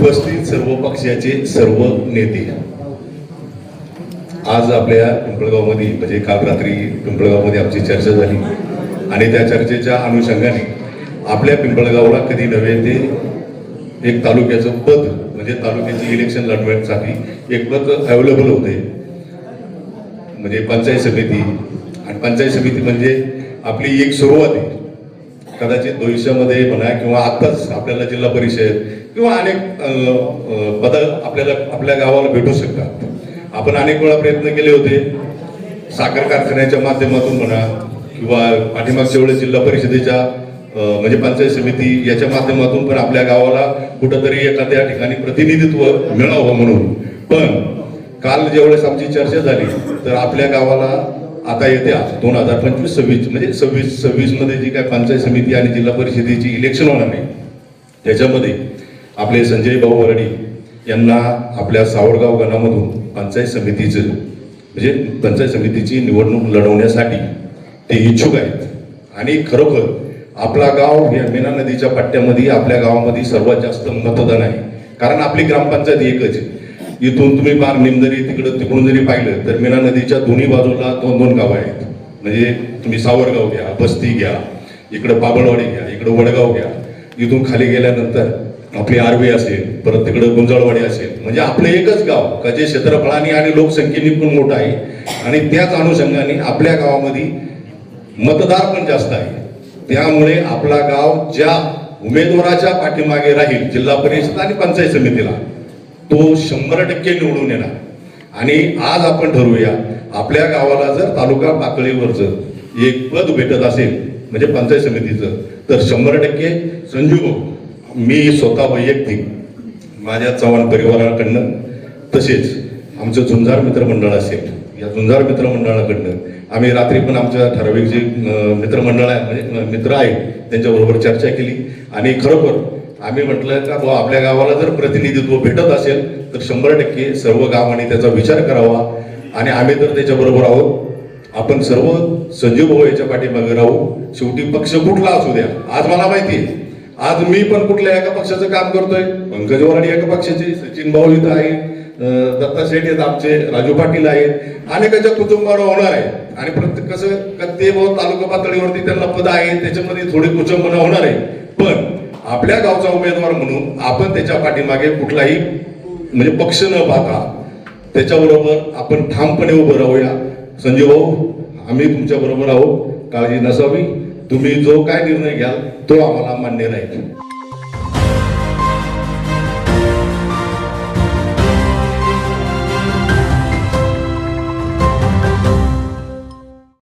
उपस्थित सर्व पक्षाचे सर्व नेते. आज आपल्या पिंपळगावमध्ये म्हणजे काल रात्री पिंपळगावमध्ये आमची चर्चा झाली. आणि त्या चर्चेच्या अनुषंगाने आपल्या पिंपळगावला कधी नव्हे ते एक तालुक्याचं पद म्हणजे तालुक्याची इलेक्शन लढवण्यासाठी एक पद अवेलेबल होते. म्हणजे पंचायत समिती. आणि पंचायत समिती म्हणजे आपली एक सुरुवात आहे. कदाचित भविष्यामध्ये म्हणा किंवा आत्ताच आपल्याला जिल्हा परिषद किंवा अनेक पद आपल्याला आपल्या गावाला भेटू शकतात. आपण अनेक वेळा प्रयत्न केले होते. साखर कारखान्याच्या माध्यमातून म्हणा किंवा पाठीमागच्या वेळेस जिल्हा परिषदेच्या म्हणजे पंचायत समिती याच्या माध्यमातून पण आपल्या गावाला कुठंतरी एखाद्या ठिकाणी प्रतिनिधित्व मिळावं म्हणून. पण काल ज्यावेळेस आमची चर्चा झाली तर आपल्या गावाला आता येत्या दोन हजार पंचवीस सव्वीस म्हणजे सव्वीस सव्वीसमध्ये जी काय पंचायत समिती आणि जिल्हा परिषदेची इलेक्शन होणार आहे त्याच्यामध्ये आपले संजय भाऊ वरडी यांना आपल्या सावरगाव गणामधून पंचायत समितीचं म्हणजे पंचायत समितीची निवडणूक लढवण्यासाठी ते इच्छुक आहेत आणि खरोखर आपला गाव या मीना नदीच्या पट्ट्यामध्ये आपल्या गावामध्ये सर्वात जास्त मतदान आहे कारण आपली ग्रामपंचायत एकच आहे. इथून तुम्ही पार निमदरी तिकडं तिकडून जरी पाहिलं तर मीना नदीच्या दोन्ही बाजूला दोन दोन गावं आहेत. म्हणजे तुम्ही सावरगाव घ्या बस्ती घ्या इकडं बाबळवाडी घ्या इकडं वडगाव घ्या. इथून खाली गेल्यानंतर आपली आरवी असेल परत तिकडं गुंजाळवाडी असेल. म्हणजे आपलं एकच गाव का जे क्षेत्रफळाने आणि लोकसंख्येने पण मोठं आहे. आणि त्याच अनुषंगाने आपल्या गावामध्ये मतदार पण जास्त आहे. त्यामुळे आपला गाव ज्या उमेदवाराच्या पाठीमागे राहील जिल्हा परिषद आणि पंचायत समितीला तो शंभर टक्के निवडून येणार. आणि आज आपण ठरवूया आपल्या गावाला जर तालुका पातळीवरचं एक पद भेटत असेल म्हणजे पंचायत समितीचं तर शंभर टक्के संजू मी स्वतः वैयक्तिक माझ्या चव्हाण परिवाराकडनं तसेच आमचं झुंजार मित्रमंडळ असेल या झुंजार मित्रमंडळाकडनं आम्ही रात्री पण आमच्या ठराविक जे मित्रमंडळ आहे म्हणजे मित्र आहेत त्यांच्याबरोबर चर्चा केली. आणि खरोखर आम्ही म्हटलं का बुवा आपल्या गावाला जर प्रतिनिधित्व भेटत असेल तर शंभर टक्के सर्व गावाने त्याचा विचार करावा. आणि आम्ही तर त्याच्याबरोबर आहोत. आपण सर्व संजीव भाऊ याच्या पाठीमागे राहू. शेवटी पक्ष कुठला असू द्या. आज मला माहिती आहे. आज मी पण कुठल्या एका पक्षाचं काम करतोय? पंकज वराडी एका पक्षाचे सचिन भाऊ इथं आहे दत्ता शेठ आहेत आमचे राजू पाटील आहेत. अनेकाच्या कुटुंबावर होणार आहे. आणि प्रत्येक कसं ते भाऊ तालुका पातळीवरती त्यांना पद आहे त्याच्यामध्ये थोडी कुचंबना होणार आहे. पण आपल्या गावचा उमेदवार म्हणून आपण त्याच्या पाठीमागे कुठलाही म्हणजे पक्ष न पाहता त्याच्याबरोबर आपण ठामपणे उभं राहूया. संजय भाऊ आम्ही तुमच्या बरोबर आहोत. काळजी नसावी. तुम्ही जो काय निर्णय घ्याल तो आम्हाला मान्य राहील.